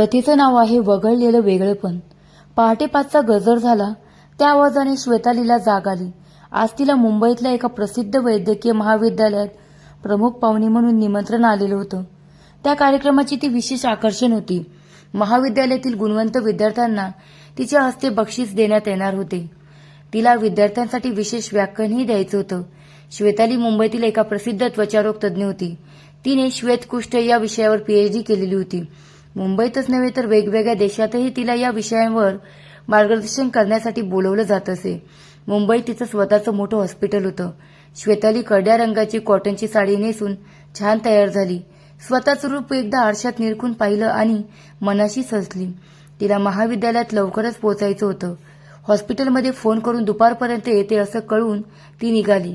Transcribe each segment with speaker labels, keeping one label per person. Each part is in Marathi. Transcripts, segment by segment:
Speaker 1: कथेचं नाव आहे वगळलेलं वेगळेपण. पहाटे पाचचा गजर झाला त्या आवाजाने श्वेतालीला जाग आली. आज तिला मुंबईतल्या एका प्रसिद्ध वैद्यकीय महाविद्यालयात प्रमुख पाहुणे म्हणून निमंत्रण आलेलं होतं. त्या कार्यक्रमाची ती विशेष आकर्षण होती. महाविद्यालयातील गुणवंत विद्यार्थ्यांना तिच्या हस्ते बक्षीस देण्यात येणार होते. तिला विद्यार्थ्यांसाठी विशेष व्याख्यानही द्यायचं होतं. श्वेताली मुंबईतील एका प्रसिद्ध त्वचारोग तज्ज्ञ होती. तिने श्वेतकुष्ठ या विषयावर पीएचडी केलेली होती. मुंबईतच नव्हे तर वेगवेगळ्या देशातही तिला या विषयांवर मार्गदर्शन करण्यासाठी बोलवलं जात असे. मुंबईत तिचं स्वतःचं मोठं हॉस्पिटल होतं. श्वेताली करड्या रंगाची कॉटनची साडी नेसून छान तयार झाली. स्वतःच रूप एकदा आरशात निरखून पाहिलं आणि मनाशी सजली. तिला महाविद्यालयात लवकरच पोचायचं होतं. हॉस्पिटलमध्ये फोन करून दुपारपर्यंत येते असं कळून ती निघाली.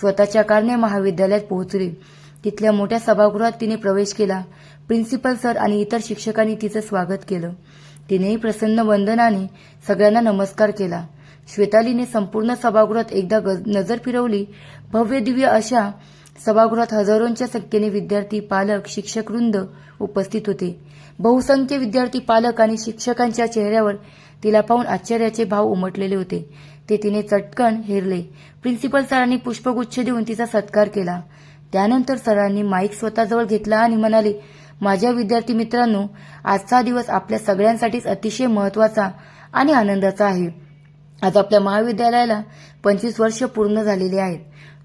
Speaker 1: स्वतःच्या कारने महाविद्यालयात पोहोचली. तिथल्या मोठ्या सभागृहात तिने प्रवेश केला. प्रिन्सिपल सर आणि इतर शिक्षकांनी तिचं स्वागत केलं. तिनेही प्रसन्न वंदनाने सगळ्यांना नमस्कार केला. श्वेतालीने संपूर्ण सभागृहात एकदा गज- नजर फिरवली. भव्य दिव्य अशा सभागृहात हजारोंच्या संख्येने विद्यार्थी पालक शिक्षक वृंद उपस्थित होते. बहुसंख्य विद्यार्थी पालक आणि शिक्षकांच्या चेहऱ्यावर तिला पाहून आश्चर्याचे भाव उमटलेले होते. ते तिने चटकन हेरले. प्रिन्सिपल सरांनी पुष्पगुच्छ देऊन तिचा सत्कार केला. त्यानंतर सरांनी माईक स्वतःजवळ घेतला आणि म्हणाले माझ्या विद्यार्थी मित्रांनो आजचा दिवस आपल्या सगळ्यांसाठीच अतिशय महत्त्वाचा आणि आनंदाचा आहे. आज आपल्या महाविद्यालयाला पंचवीस वर्ष पूर्ण झालेली आहेत.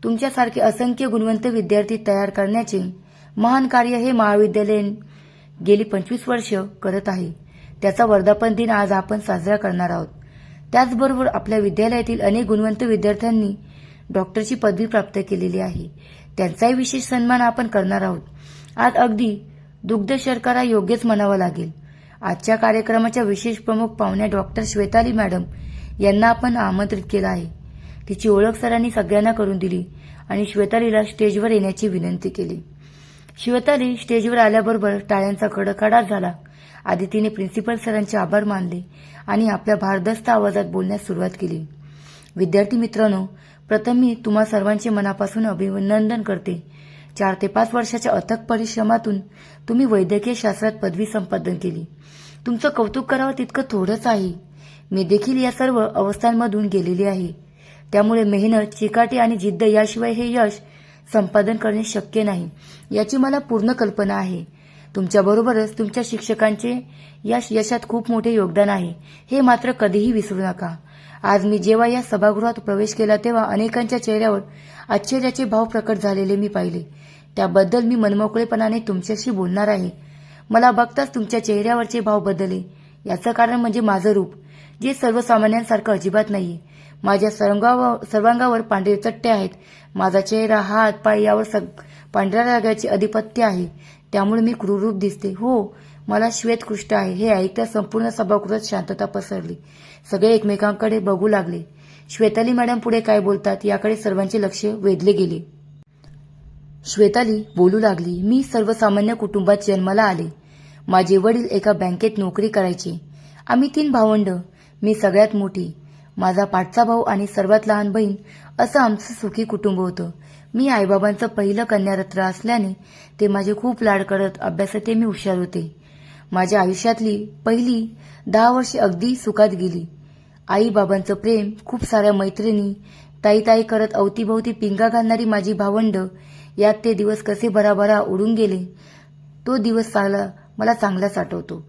Speaker 1: तुमच्यासारखे असंख्य गुणवंत विद्यार्थी तयार करण्याचे महान कार्य हे महाविद्यालय गेली पंचवीस वर्ष करत आहे. त्याचा वर्धापन दिन आज आपण साजरा करणार आहोत. त्याचबरोबर आपल्या विद्यालयातील अनेक गुणवंत विद्यार्थ्यांनी डॉक्टरची पदवी प्राप्त केलेली आहे. त्यांचाही विशेष सन्मान आपण करणार आहोत. आज अगदी दुग्ध शर्करा योग्यच म्हणावं लागेल. आजच्या कार्यक्रमाच्या विशेष प्रमुख पाहुण्या डॉक्टर श्वेताली मॅडम यांना आपण आमंत्रित केलं आहे. तिची ओळख सरांनी सगळ्यांना करून दिली आणि श्वेतालीला स्टेजवर येण्याची विनंती केली. श्वेताली स्टेजवर आल्याबरोबर टाळ्यांचा कडकडाट झाला. आधी तिने प्रिन्सिपल सरांचे आभार मानले आणि आपल्या भारदस्त आवाजात बोलण्यास सुरुवात केली. विद्यार्थी मित्रांनो प्रथम मी तुम्हा सर्वांचे मनापासून अभिनंदन करते. चार ते पाच वर्षाच्या अथक परिश्रमातून तुम्ही वैद्यकीय शास्त्रात पदवी संपादन केली. तुमचं कौतुक करावं तितकं थोडंच आहे. मी देखील या सर्व अवस्थांमधून गेलेली आहे. त्यामुळे मेहनत चिकाटी आणि जिद्द याशिवाय हे यश संपादन करणे शक्य नाही याची मला पूर्ण कल्पना आहे. तुमच्याबरोबरच तुमच्या शिक्षकांचे या यशात खूप मोठे योगदान आहे. हे मात्र कधीही विसरू नका. आज मी जेव्हा या सभागृहात प्रवेश केला तेव्हा अनेकांच्या चेहऱ्यावर आश्चर्याचे भाव प्रकट झालेले मी पाहिले. त्याबद्दल मी मनमोकळेपणाने तुमच्याशी बोलणार आहे. मला बघताच तुमच्या चेहऱ्यावरचे भाव बदलले. याचं कारण म्हणजे माझं रूप जे सर्वसामान्यांसारखं अजिबात नाही माझ्या सर्वांगावर सर्वांगावर पांढरे चट्टे आहेत. माझा चेहरा हात पाय यावर सग पांढऱ्या रागाचे अधिपत्य आहे. त्यामुळे मी क्रूरूप दिसते. हो मला श्वेतकृष्ट आहे. हे ऐकता संपूर्ण सभागृहात शांतता पसरली. सगळे एकमेकांकडे बघू लागले. श्वेताली मॅडम पुढे काय बोलतात याकडे सर्वांचे लक्ष वेधले गेले. श्वेताली बोलू लागली मी सर्वसामान्य कुटुंबात जन्माला आले. माझे वडील एका बँकेत नोकरी करायचे. आम्ही तीन भावंड. मी सगळ्यात मोठी. माझा पाठचा भाऊ आणि सर्वात लहान बहीण असं आमचं सुखी कुटुंब होतं. मी आईबाबांचं पहिलं कन्यारत्र असल्याने ते माझे खूप लाड करत अभ्यासात मी हुशार होते. माझ्या आयुष्यातली पहिली दहा वर्षे अगदी सुखात गेली. आई बाबांचं प्रेम खूप साऱ्या मैत्रिणी ताई ताई करत अवतीभवती पिंगा घालणारी माझी भावंड यात ते दिवस कसे भराभरा उडून गेले तो दिवस चांगला मला चांगलाच आठवतो.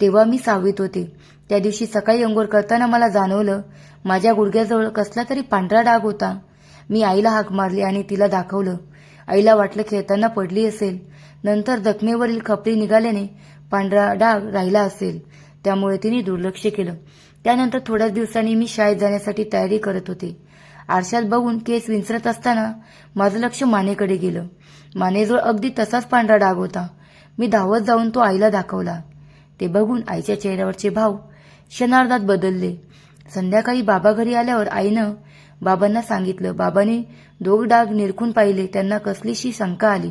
Speaker 1: तेव्हा मी सावित होते. त्या दिवशी सकाळी अंघोळ करताना मला जाणवलं माझ्या गुडघ्याजवळ कसला तरी पांढरा डाग होता. मी आईला हाक मारली आणि तिला दाखवलं. आईला वाटलं खेळताना पडली असेल. नंतर जखमेवरील खपली निघाल्याने पांढरा डाग राहिला असेल. त्यामुळे तिने दुर्लक्ष केलं. त्यानंतर थोड्याच दिवसांनी मी शाळेत जाण्यासाठी तयारी करत होते. आरशात बघून केस विंचरत असताना माझं लक्ष मानेकडे गेलं. मानेजवळ अगदी तसाच पांढरा डाग होता. मी धावत जाऊन तो आईला दाखवला. ते बघून आईच्या चेहऱ्यावरचे भाव क्षणार्धात बदलले. संध्याकाळी बाबा घरी आल्यावर आईनं बाबांना सांगितलं. बाबांनी दोघ डाग निरखून पाहिले. त्यांना कसलीशी शंका आली.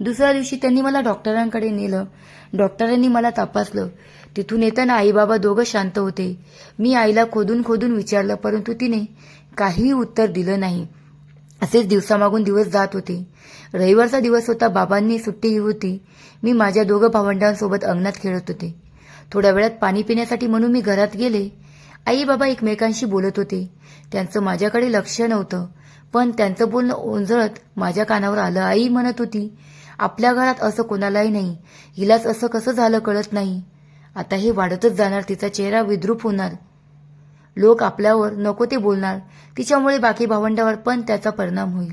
Speaker 1: दुसऱ्या दिवशी त्यांनी मला डॉक्टरांकडे नेलं. डॉक्टरांनी मला तपासलं. तिथून येताना आई बाबा दोघं शांत होते. मी आईला खोदून खोदून विचारलं परंतु तिने काहीही उत्तर दिलं नाही. असेच दिवसामागून दिवस जात होते. रविवारचा दिवस होता बाबांनी सुट्टी होती. मी माझ्या दोघं भावंडांसोबत अंगणात खेळत होते. थोड्या वेळात पाणी पिण्यासाठी म्हणून मी घरात गेले. आई बाबा एकमेकांशी बोलत होते. त्यांचं माझ्याकडे लक्ष नव्हतं. पण त्यांचं बोलणं ओंजळत माझ्या कानावर आलं. आई म्हणत होती आपल्या घरात असं कोणालाही नाही. हिलाच असं कसं झालं कळत नाही. आता हे वाढतच जाणार तिचा चेहरा विद्रूप होणार. लोक आपल्यावर नको ते बोलणार. तिच्यामुळे बाकी भावंडावर पण त्याचा परिणाम होईल.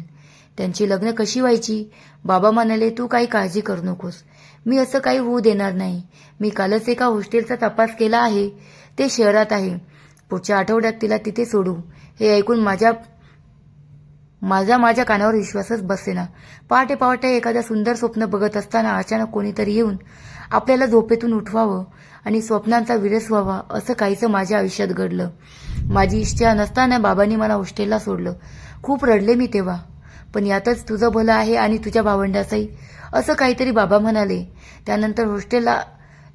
Speaker 1: त्यांची लग्न कशी व्हायची? बाबा म्हणाले तू काही काळजी करू नकोस. मी असं काही होऊ देणार नाही. मी कालच एका हॉस्टेलचा तपास केला आहे. ते शहरात आहे. पुढच्या आठवड्यात तिला तिथे सोडू. हे ऐकून माझ्या माझा माझ्या कानावर विश्वासच बसेना. पहाटे पहाटे एखाद्या सुंदर स्वप्न बघत असताना अचानक कोणीतरी येऊन आपल्याला झोपेतून उठवावं आणि स्वप्नांचा विरस व्हावा असं काहीचं माझ्या आयुष्यात घडलं. माझी इच्छा नसताना बाबांनी मला हॉस्टेलला सोडलं. खूप रडले मी तेव्हा. पण यातच तुझं भलं आहे आणि तुझ्या भावंडाचंही असं काहीतरी बाबा म्हणाले. त्यानंतर हॉस्टेलला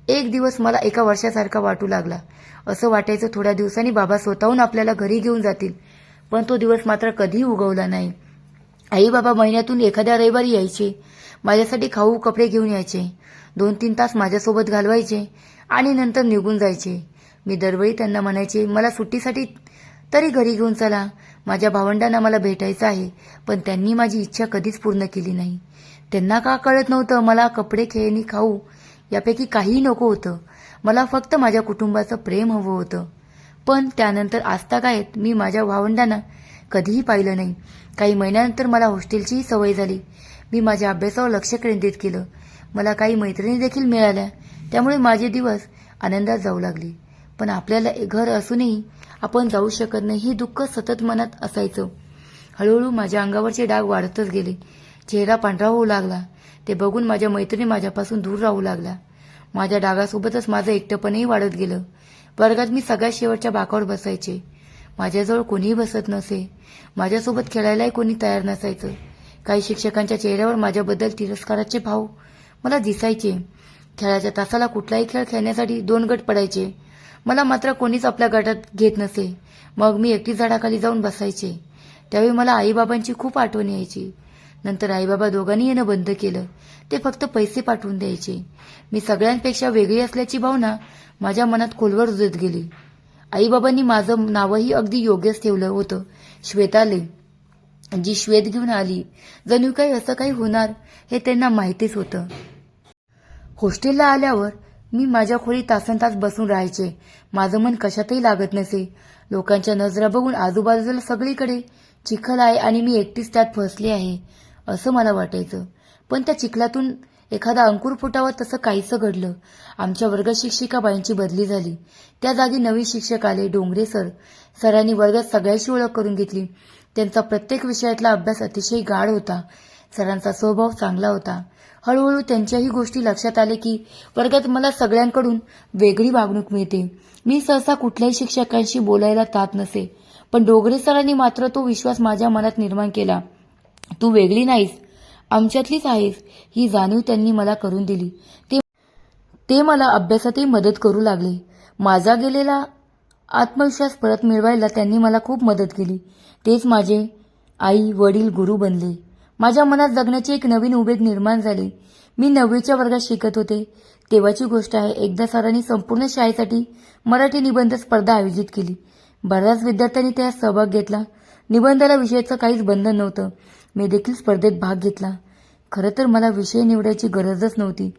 Speaker 1: एक दिवस मला एका वर्षासारखा वाटू लागला. असं वाटायचं थोड्या दिवसांनी बाबा स्वतःहून आपल्याला घरी घेऊन जातील. पण तो दिवस मात्र कधीही उगवला नाही. आई बाबा महिन्यातून एखाद्या रविवारी यायचे. माझ्यासाठी खाऊ कपडे घेऊन यायचे. दोन तीन तास माझ्यासोबत घालवायचे आणि नंतर निघून जायचे. मी दरवेळी त्यांना म्हणायचे मला सुट्टीसाठी तरी घरी घेऊन चला. माझ्या भावंडांना मला भेटायचं आहे पण त्यांनी माझी इच्छा कधीच पूर्ण केली नाही. त्यांना का कळत नव्हतं मला कपडे खेळणी खाऊ यापैकी काहीही नको होतं. मला फक्त माझ्या कुटुंबाचं प्रेम हवं होतं. पण त्यानंतर आजतागायत मी माझ्या भावंडांना कधीही पाहिलं नाही. काही महिन्यानंतर मला हॉस्टेलचीही सवय झाली. मी माझ्या अभ्यासावर लक्ष केंद्रित केलं. मला काही मैत्रिणी देखील मिळाल्या. त्यामुळे माझे दिवस आनंदात जाऊ लागले. पण आपल्याला घर असूनही आपण जाऊ शकत नाही हे दुःख सतत मनात असायचं. हळूहळू माझ्या अंगावरचे डाग वाढतच गेले. चेहरा पांढरा होऊ लागला. ते बघून माझ्या मैत्रिणी माझ्यापासून दूर राहू लागल्या. माझ्या डागासोबतच माझं एकटेपणही वाढत गेलं. वर्गात मी सगळ्यात शेवटच्या बाकावर बसायचे. माझ्याजवळ कोणीही बसत नसे. माझ्यासोबत खेळायलाही कोणी तयार नसायचं. काही शिक्षकांच्या चेहऱ्यावर माझ्याबद्दल तिरस्काराचे भाव मला दिसायचे. खेळाच्या तासाला कुठलाही खेळ खेळण्यासाठी दोन गट पडायचे. मला मात्र कोणीच आपल्या गटात घेत नसे. मग मी एकटी झाडाखाली जाऊन बसायचे. त्यावेळी मला आईबाबांची खूप आठवण यायची. नंतर आईबाबा दोघांनी येणं बंद केलं. ते फक्त पैसे पाठवून द्यायचे. मी सगळ्यांपेक्षा वेगळी असल्याची भावना माझ्या मनात खोलवर रुजत गेली. आईबाबांनी माझं नावही अगदी योग्यच ठेवलं होतं. श्वेताले जी श्वेत घेऊन आली. जणू काही असं काही होणार हे त्यांना माहितीच होतं. हॉस्टेलला आल्यावर मी माझ्या खोली तासन तास बसून राहायचे. माझं मन कशातही लागत नसे. लोकांच्या नजरा बघून आजूबाजूला सगळीकडे चिखल आहे आणि मी एकटीच त्यात फसली आहे. असं मला वाटायचं. पण त्या चिखलातून एखादा अंकुर फुटावा तसं काहीसं घडलं. आमच्या वर्ग शिक्षिका बाईंची बदली झाली. त्या जागी नवीन शिक्षक आले डोंगरे सर. सरांनी वर्गात सगळ्याशी ओळख करून घेतली. त्यांचा प्रत्येक विषयातला अभ्यास अतिशय गाढ होता. सरांचा स्वभाव चांगला होता. हळूहळू त्यांच्याही गोष्टी लक्षात आले की वर्गात मला सगळ्यांकडून वेगळी वागणूक मिळते. मी सहसा कुठल्याही शिक्षकांशी बोलायला तात नसे. पण डोगरे सरांनी मात्र तो विश्वास माझ्या मनात निर्माण केला. तू वेगळी नाहीस. आमच्यातलीच आहेस. ही जाणीव त्यांनी मला करून दिली. ते ते मला अभ्यासातही मदत करू लागले. माझा गेलेला आत्मविश्वास परत मिळवायला त्यांनी मला खूप मदत केली. तेच माझे आई वडील गुरु बनले. माझ्या मनात जगण्याची एक नवीन उमेद निर्माण झाली. मी नववीच्या वर्गात शिकत होते. तेव्हाची गोष्ट आहे एकदा सरांनी संपूर्ण शाळेसाठी मराठी निबंध स्पर्धा आयोजित केली. बऱ्याच विद्यार्थ्यांनी त्यात सहभाग घेतला. निबंधाला विषयाचं काहीच बंधन नव्हतं. मी देखील स्पर्धेत भाग घेतला. खरं तर मला विषय निवडायची गरजच नव्हती.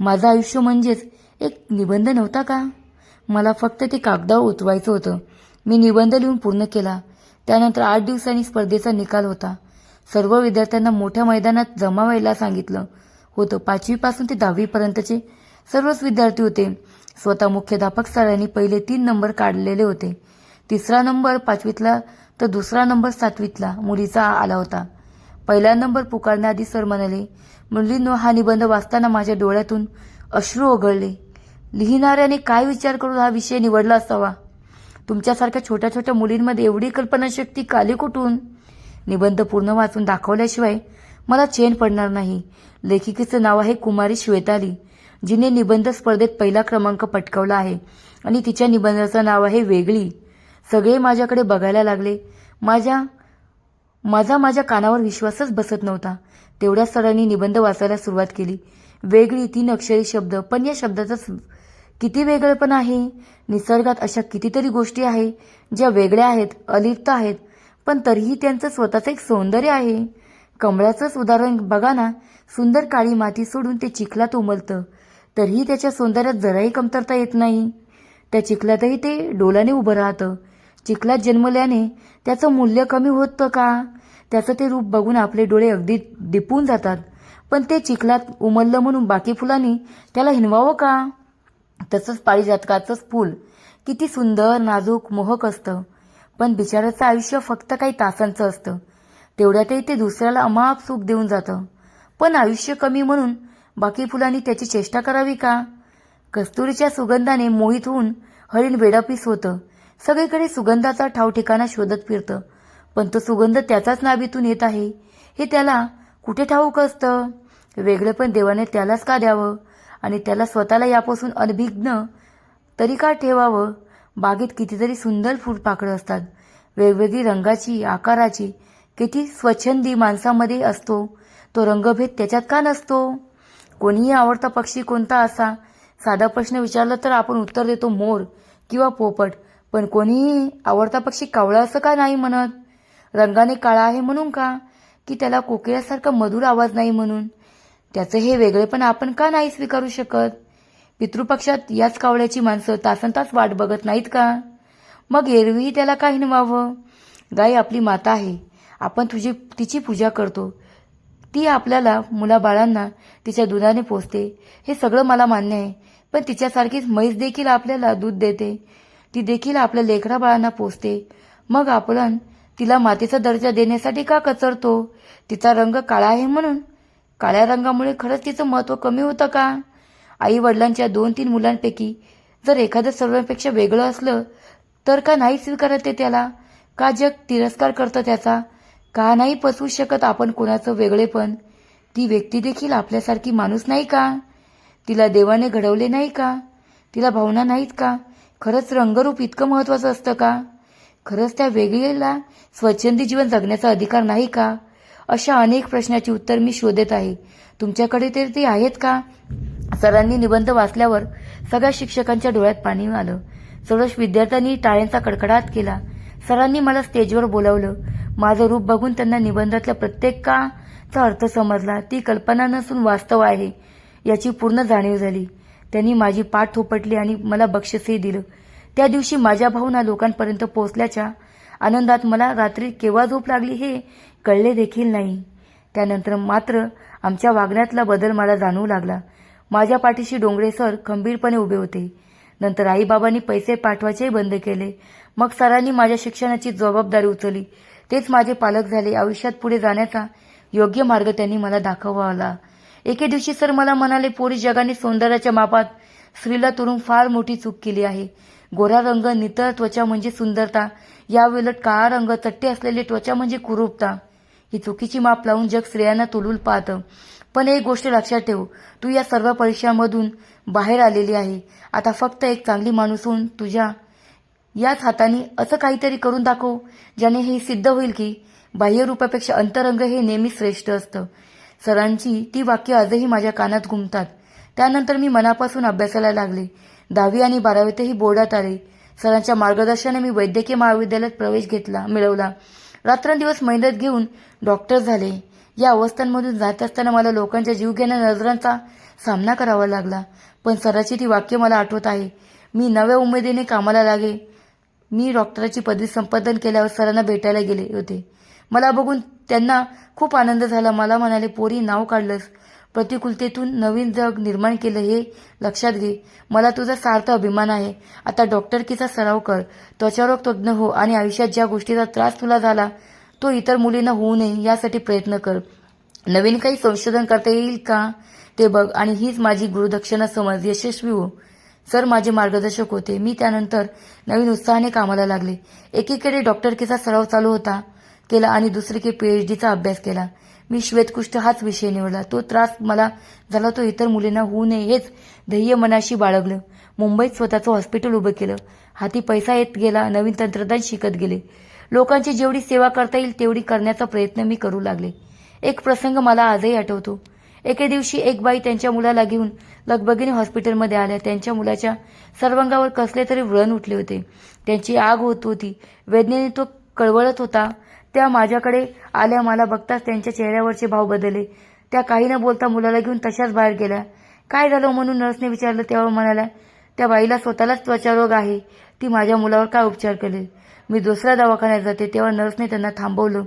Speaker 1: माझं आयुष्य म्हणजेच एक निबंध नव्हता का? मला फक्त ते कागदावर उतवायचं होतं. मी निबंध लिहून पूर्ण केला. त्यानंतर आठ दिवसांनी स्पर्धेचा निकाल होता. सर्व विद्यार्थ्यांना मोठ्या मैदानात जमा व्हायला सांगितलं होतं. पाचवीपासून ते दहावीपर्यंतचे सर्वच विद्यार्थी होते. स्वतः मुख्याध्यापक सरांनी पहिले तीन नंबर काढलेले होते. तिसरा नंबर पाचवीतला तर दुसरा नंबर सातवीतला मुलीचा आला होता. पहिला नंबर पुकारण्याआधी सर म्हणाले मुलींनो हा निबंध वाचताना माझ्या डोळ्यातून अश्रू ओघळले. लिहिणाऱ्याने काय विचार करून हा विषय निवडला असावा? तुमच्यासारख्या छोट्या छोट्या मुलींमध्ये एवढी कल्पनाशक्ती काली कुठून? निबंध पूर्ण वाचून दाखवल्याशिवाय मला चेन पडणार नाही. लेखिकेचं नाव आहे कुमारी श्वेताली जिने निबंध स्पर्धेत पहिला क्रमांक पटकावला आहे आणि तिच्या निबंधाचं नाव आहे वेगळी. सगळे माझ्याकडे बघायला लागले. माझ्या माझा माझ्या कानावर विश्वासच बसत नव्हता. तेवढ्या सरांनी निबंध वाचायला सुरुवात केली. वेगळी तीन अक्षरी शब्द पण या शब्दाचा किती वेगळेपण आहे. निसर्गात अशा कितीतरी गोष्टी आहे ज्या वेगळ्या आहेत अलिप्त आहेत पण तरीही त्यांचं स्वतःचं एक सौंदर्य आहे. कमळाचंच उदाहरण बघा ना. सुंदर काळी माती सोडून ते चिखलात उमलतं. तरीही त्याच्या सौंदर्यात जराही कमतरता येत नाही. त्या चिखलातही ते डोलाने उभं राहतं. चिखलात जन्मल्याने त्याचं मूल्य कमी होतं का? त्याचं ते रूप बघून आपले डोळे अगदी दिपून जातात. पण ते चिखलात उमललं म्हणून बाकी फुलांनी त्याला हिनवावं का? तसंच पारिजातकाचंच फूल. किती सुंदर नाजूक मोहक असतं. पण बिचाराचं आयुष्य फक्त काही तासांचं असतं. तेवढ्यातही ते दुसऱ्याला अमाप सुख देऊन जातं. पण आयुष्य कमी म्हणून बाकी फुलांनी त्याची चेष्टा करावी का? कस्तुरीच्या सुगंधाने मोहित होऊन हरिण वेडापीस होतं. सगळीकडे सुगंधाचा ठाव ठिकाणा शोधत फिरतं. पण तो सुगंध त्याचाच नाभीतून येत आहे. हे त्याला कुठे ठाऊक असतं? वेगळे पण देवाने त्यालाच का द्यावं? आणि त्याला स्वतःला यापासून अनभिज्ञ तरी का ठेवावं? बागेत कितीतरी सुंदर फुलपाखडं असतात. वेगवेगळी रंगाची आकाराची किती स्वच्छंदी माणसामध्ये असतो. तो रंगभेद त्याच्यात का नसतो? कोणीही आवडता पक्षी कोणता असा? साधा प्रश्न विचारला तर आपण उत्तर देतो मोर किंवा पोपट. पण कोणीही आवडता पक्षी कावळा असं का नाही म्हणत? रंगाने काळा आहे म्हणून का? की त्याला कोकिळासारखा मधुर आवाज नाही म्हणून? त्याचं हे वेगळेपण आपण का नाही स्वीकारू शकत? पितृपक्षात याच कावळ्याची माणसं तासन तास वाट बघत नाहीत का? मग एरवीही त्याला काही नवावं गाय आपली माता आहे. आपण तुझी तिची पूजा करतो. ती आपल्याला मुलाबाळांना तिच्या दुधाने पोचते हे सगळं मला मान्य आहे. पण तिच्यासारखीच म्हैस देखील आपल्याला दूध देते. ती देखील आपल्या लेकरा बाळांना पोचते मग आपण तिला मातीचा दर्जा देण्यासाठी का कचरतो? तिचा रंग काळा आहे म्हणून? काळ्या रंगामुळे खरंच तिचं महत्त्व कमी होतं का? आई वडिलांच्या दोन तीन मुलांपैकी जर एखादं सर्वांपेक्षा वेगळं असलं तर का नाही स्वीकारत ते त्याला? का जग तिरस्कार करतं त्याचा? का नाही पचवू शकत आपण कोणाचं वेगळेपण? ती व्यक्ती देखील आपल्यासारखी माणूस नाही का? तिला देवाने घडवले नाही का? तिला भावना नाहीत का? खरंच रंगरूप इतकं महत्त्वाचं असतं का? खरंच त्या वेगळीला स्वच्छंदी जीवन जगण्याचा अधिकार नाही का? अशा अनेक प्रश्नाची उत्तर मी शोधत आहे. तुमच्याकडे तर ती आहेत का? सरांनी निबंध वाचल्यावर सगळ्या शिक्षकांच्या डोळ्यात पाणी आलं. सर्वच विद्यार्थ्यांनी टाळ्यांचा कडकडाट केला. सरांनी मला स्टेजवर बोलावलं. माझं रूप बघून त्यांना निबंधातल्या प्रत्येक काचा अर्थ समजला. ती कल्पना नसून वास्तव आहे याची पूर्ण जाणीव झाली. त्यांनी माझी पाठ थोपटली आणि मला बक्षीसही दिलं. त्या दिवशी माझ्या भावना लोकांपर्यंत पोहोचल्याच्या आनंदात मला रात्री केव्हा झोप लागली हे कळले देखील नाही. त्यानंतर मात्र आमच्या वागण्यातला बदल मला जाणवू लागला. माझ्या पाठीशी डोंगरे सर खंबीरपणे उभे होते. नंतर आईबाबांनी पैसे पाठवायचेही बंद केले. मग सरांनी माझ्या शिक्षणाची जबाबदारी उचलली. तेच माझे पालक झाले. आयुष्यात पुढे जाण्याचा योग्य मार्ग त्यांनी मला दाखवावा एके दिवशी सर मला म्हणाले पोरी जगाने सौंदर्याच्या मापात स्त्रीला तरुण फार मोठी चूक केली आहे. गोरा रंग नितळ त्वचा म्हणजे सुंदरता. यावेळेला काळा रंग चट्टे असलेली त्वचा म्हणजे कुरूपता. ही चुकीची माप लावून जग स्त्रियांना तुलून पाहतं. पण एक गोष्ट लक्षात ठेव तू या सर्व परीक्षांमधून बाहेर आलेली आहे. आता फक्त एक चांगली माणूस होऊन तुझ्या याच हाताने असं काहीतरी करून दाखव ज्याने हे सिद्ध होईल की बाह्यरूपापेक्षा अंतरंग हे नेहमी श्रेष्ठ असतं. सरांची ती वाक्य आजही माझ्या कानात घुमतात त्यानंतर मी मनापासून अभ्यासाला लागले. दहावी आणि बारावीतही बोर्डात आले. सरांच्या मार्गदर्शनाने मी वैद्यकीय महाविद्यालयात प्रवेश घेतला मिळवला. रात्रंदिवस मेहनत घेऊन डॉक्टर झाले. या अवस्थांमधून जात असताना मला लोकांच्या जीवघेण्या नजरांचा सामना करावा लागला. पण सराची ती वाक्य मला आठवत आहे. मी नव्या उमेदीने कामाला लागे. मी डॉक्टराची पदवी संपादन केल्यावर सरांना भेटायला गेले होते. मला बघून त्यांना खूप आनंद झाला. मला म्हणाले पोरी नाव काढलंस. प्रतिकूलतेतून नवीन जग निर्माण केलं हे लक्षात घे. मला तुझा सार्थ अभिमान आहे. आता डॉक्टरकीचा सराव कर. त्वचारोग तज्ज्ञ हो आणि आयुष्यात ज्या गोष्टीचा त्रास तुला झाला तो इतर मुलींना होऊ नये यासाठी प्रयत्न कर. नवीन काही संशोधन करता येईल का? ते बघ आणि हीच माझी गुरुदक्षिणा समज. यशस्वी हो. सर माझे मार्गदर्शक होते. मी त्यानंतर नवीन उत्साहाने कामाला लागले. एकीकडे डॉक्टरकीचा सराव चालू होता. केला आणि दुसरीकडे पीएचडीचा अभ्यास केला. मी श्वेतकुष्ठ हाच विषय निवडला. तो त्रास मला झाला तो इतर मुलींना होऊ नये हेच ध्येय मनाशी बाळगलं. मुंबईत स्वतःचं हॉस्पिटल उभं केलं. हाती पैसा येत गेला. नवीन तंत्रज्ञान शिकत गेले. लोकांची जेवढी सेवा करता येईल तेवढी करण्याचा प्रयत्न मी करू लागले. एक प्रसंग मला आजही आठवतो. एके दिवशी एक बाई त्यांच्या मुलाला घेऊन लगबगीने हॉस्पिटलमध्ये आल्या. त्यांच्या मुलाच्या सर्वांगावर कसले तरी व्रण उठले होते. त्यांची आग होत होती. वेदनेने तो कळवळत होता. त्या माझ्याकडे आल्या मला बघताच त्यांच्या चेहऱ्यावरचे भाव बदलले. त्या काही न बोलता मुलाला घेऊन तशाच बाहेर गेल्या. काय झालं म्हणून नर्सने विचारलं तेव्हा म्हणाल्या त्या बाईला स्वतःलाच त्वचारोग आहे. ती माझ्या मुलावर काय उपचार करेल? मी दुसऱ्या दवाखान्यात जाते. तेव्हा नर्सने त्यांना थांबवलं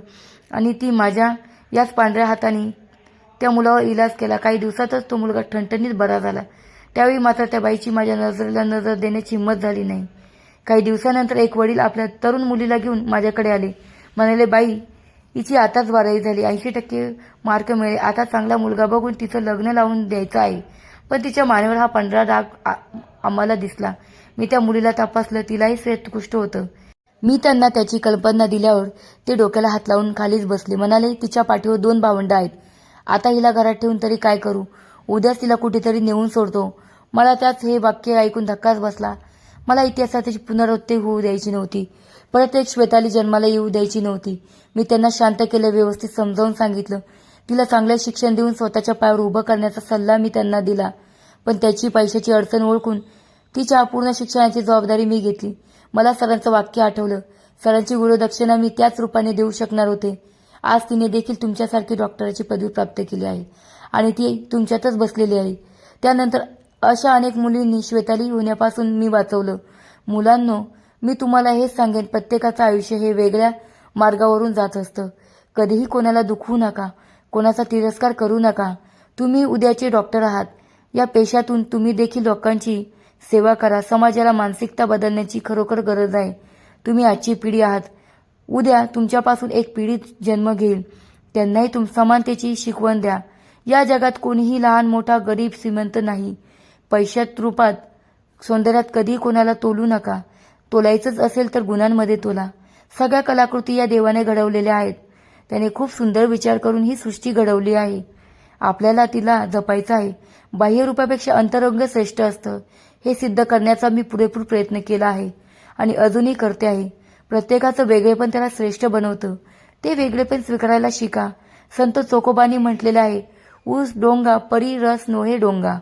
Speaker 1: आणि ती माझ्या याच पांढऱ्या हाताने त्या मुलावर इलाज केला. काही दिवसातच तो मुलगा ठणठणीत बरा झाला. त्यावेळी मात्र त्या बाईची माझ्या नजरेला नजर देण्याची हिंमत झाली नाही. काही दिवसानंतर एक वडील आपल्या तरुण मुलीला घेऊन माझ्याकडे आले. म्हणाले बाई हिची आताच बारावी झाली. ऐंशी टक्के मार्क मिळेल. आता चांगला मुलगा बघून तिचं लग्न लावून द्यायचं आहे. पण तिच्या मानेवर हा पांढरा डाग आम्हाला दिसला. मी त्या मुलीला तपासलं. तिलाही श्वेतकुष्ठ होतं. मी त्यांना त्याची कल्पना दिल्यावर ते डोक्याला हात लावून खालीच बसले. म्हणाले तिच्या पाठीवर दोन भावंड आहेत. आता हिला घरात ठेवून तरी काय करू? उद्याच तिला कुठेतरी नेऊन सोडतो. मला त्याच हे वाक्य ऐकून धक्काच बसला. मला इतिहासाची पुनरावृत्ती होऊ द्यायची नव्हती. परत एक श्वेताली जन्माला येऊ द्यायची नव्हती. मी त्यांना शांत केलं व्यवस्थित समजावून सांगितलं. तिला चांगलं शिक्षण देऊन स्वतःच्या पायावर उभं करण्याचा सल्ला मी त्यांना दिला. पण त्याची पैशाची अडचण ओळखून तिच्या अपूर्ण शिक्षणाची जबाबदारी मी घेतली. मला सरांचं वाक्य आठवलं. सरांची गुरुदक्षिणा मी त्याच रूपाने देऊ शकणार होते. आज तिने देखील तुमच्यासारखी डॉक्टराची पदवी प्राप्त केली आहे. आणि ती तुमच्यातच बसलेली आहे. त्यानंतर अशा अनेक मुलींनी श्वेताली होण्यापासून मी वाचवलं. मुलांनो मी तुम्हाला हेच सांगेन प्रत्येकाचं आयुष्य हे वेगळ्या मार्गावरून जात असतं. कधीही कोणाला दुखवू नका कोणाचा तिरस्कार करू नका. तुम्ही उद्याचे डॉक्टर आहात. या पेशातून तुम्ही देखील लोकांची सेवा करा. समाजाला मानसिकता बदलण्याची खरोखर गरज आहे. तुम्ही आजची पिढी आहात. उद्या तुमच्यापासून एक पिढी जन्म घेईल. त्यांनाही तुम समानतेची शिकवण द्या. या जगात कोणीही लहान मोठा गरीब श्रीमंत नाही. पैशात रूपात सौंदर्यात कधी कोणाला तोलू नका. तोलायचंच असेल तर गुणांमध्ये तोला. सगळ्या कलाकृती या देवाने घडवलेल्या आहेत. त्याने खूप सुंदर विचार करून ही सृष्टी घडवली आहे. आपल्याला तिला जपायचं आहे. बाह्य रूपापेक्षा अंतरंग श्रेष्ठ असतं. हे सिद्ध करण्याचा मी पुरेपूर प्रयत्न केला आहे आणि अजूनही करते आहे. प्रत्येकाचं वेगळेपण त्याला श्रेष्ठ बनवतं. ते वेगळेपण स्वीकारायला शिका. संत चोकोबानी म्हटलेलं आहे ऊस डोंगा परी रस नोहे डोंगा.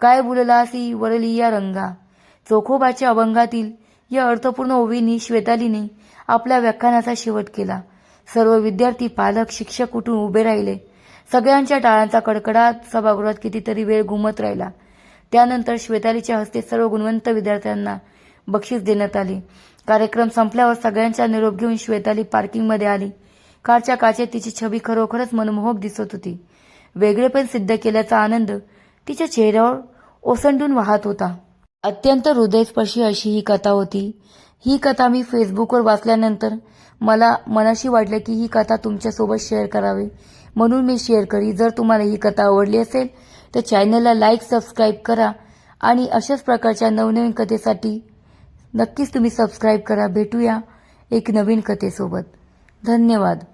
Speaker 1: काय बुललासी वरली या रंगा. चोखोबाच्या अभंगातील या अर्थपूर्ण ओवींनी श्वेतालीने आपल्या व्याख्यानाचा शेवट केला. सर्व विद्यार्थी पालक शिक्षक उठून उभे राहिले. सगळ्यांच्या टाळांचा कडकडाट सभागृहात कितीतरी वेळ घुमत राहिला. त्यानंतर श्वेतालीच्या हस्ते सर्व गुणवंत विद्यार्थ्यांना बक्षीस देण्यात आले. कार्यक्रम संपल्यावर सगळ्यांचा निरोप घेऊन श्वेताली पार्किंगमध्ये आली. कारच्या काचेत तिची छबी खरोखरच मनमोहक दिसत होती. वेगळेपण सिद्ध केल्याचा आनंद तिच्या चेहऱ्यावर ओसंडून वाहत होता. अत्यंत हृदयस्पर्शी अशी ही कथा होती. ही कथा मी फेसबुकवर वाचल्यानंतर मला मनाशी वाटलं की ही कथा तुमच्यासोबत शेअर करावी. म्हणून मी शेअर करी. जर तुम्हाला ही कथा आवडली असेल तर चॅनलला लाईक सबस्क्राईब करा आणि अशाच प्रकारच्या नवनवीन कथेसाठी नक्कीच तुम्ही सबस्क्राईब करा. भेटूया एक नवीन कथेसोबत. धन्यवाद.